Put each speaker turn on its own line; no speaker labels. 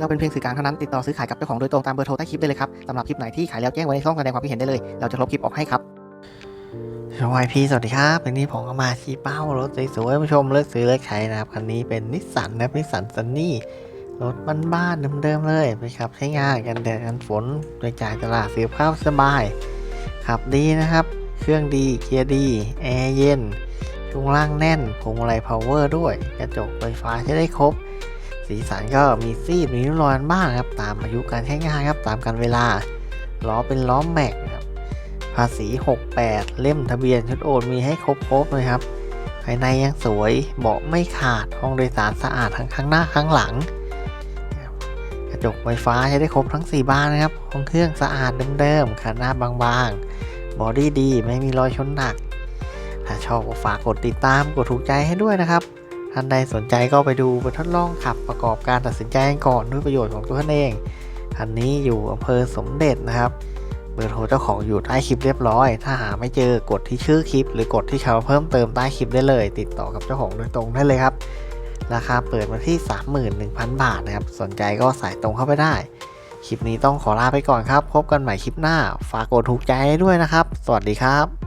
เราเป็นเพียงสื่อกลางเท่านั้นติดต่อซื้อขายกับเจ้าของโดยตรงตามเบอร์โทรใต้คลิปได้เลยครับสำหรับคลิปไหนที่ขายแล้วแจ้งไว้ในช่องแสดงความคิดเห็นได้เลย เราจะลบคลิปออกให้ครับสวัสดีสวัสดีครับวันนี้ผมก็มาชี้เป้ารถสวยๆผู้ชมเลือกซื้อเลือกใช้นะครับคันนี้เป็นนิสสันนะครับนิสสันซันนี่รถบ้านๆเดิมๆเลยไปขับใช้งานกันแดดกันฝนโดยจ่ายตลาดซื้อข้าวสบาย ขับดีนะครับ เครื่องดีเกียร์ดีแอร์เย็นช่วงล่างแน่นพวงมาลัยพาวเวอร์ด้วย กระจกไฟฟ้าใช้ได้ครบ สีสันก็มีซีดมีริ้วรอยบ้างครับ ตามอายุการใช้งานครับ ตามกันเวลา ล้อเป็นล้อแม็กครับ ภาษี 68 เล่มทะเบียนชุดโอนมีให้ครบๆเลยครับ ภายในยังสวย เบาะไม่ขาด ห้องโดยสารสะอาดทั้งข้างหน้าข้างหลัง กระจกไฟฟ้าใช้ได้ครบทั้ง 4 บานนะครับ ห้องเครื่องสะอาดเดิมๆคันหน้าบางๆ บอดี้ดี ไม่มีรอยชนหนัก ถ้าชอบก็ฝากกดติดตาม กดถูกใจให้ด้วยนะครับ ท่านใดสนใจก็ไปดูไปทดลองขับประกอบการตัดสินใจก่อนด้วยประโยชน์ของตัวท่านเองคันนี้อยู่อำเภอสมเด็จนะครับเบอร์โทรเจ้าของอยู่ใต้คลิปเรียบร้อย ถ้าหาไม่เจอกดที่ชื่อคลิป หรือกดที่คำเพิ่มเติมใต้คลิปได้เลย ติดต่อกับเจ้าของโดยตรงได้เลยครับ ราคาเปิดมาที่ 31,000 บาทนะครับ สนใจก็สายตรงเข้าไปได้ คลิปนี้ต้องขอลาไปก่อนครับ พบกันใหม่คลิปหน้า ฝากกดถูกใจด้วยนะครับ สวัสดีครับ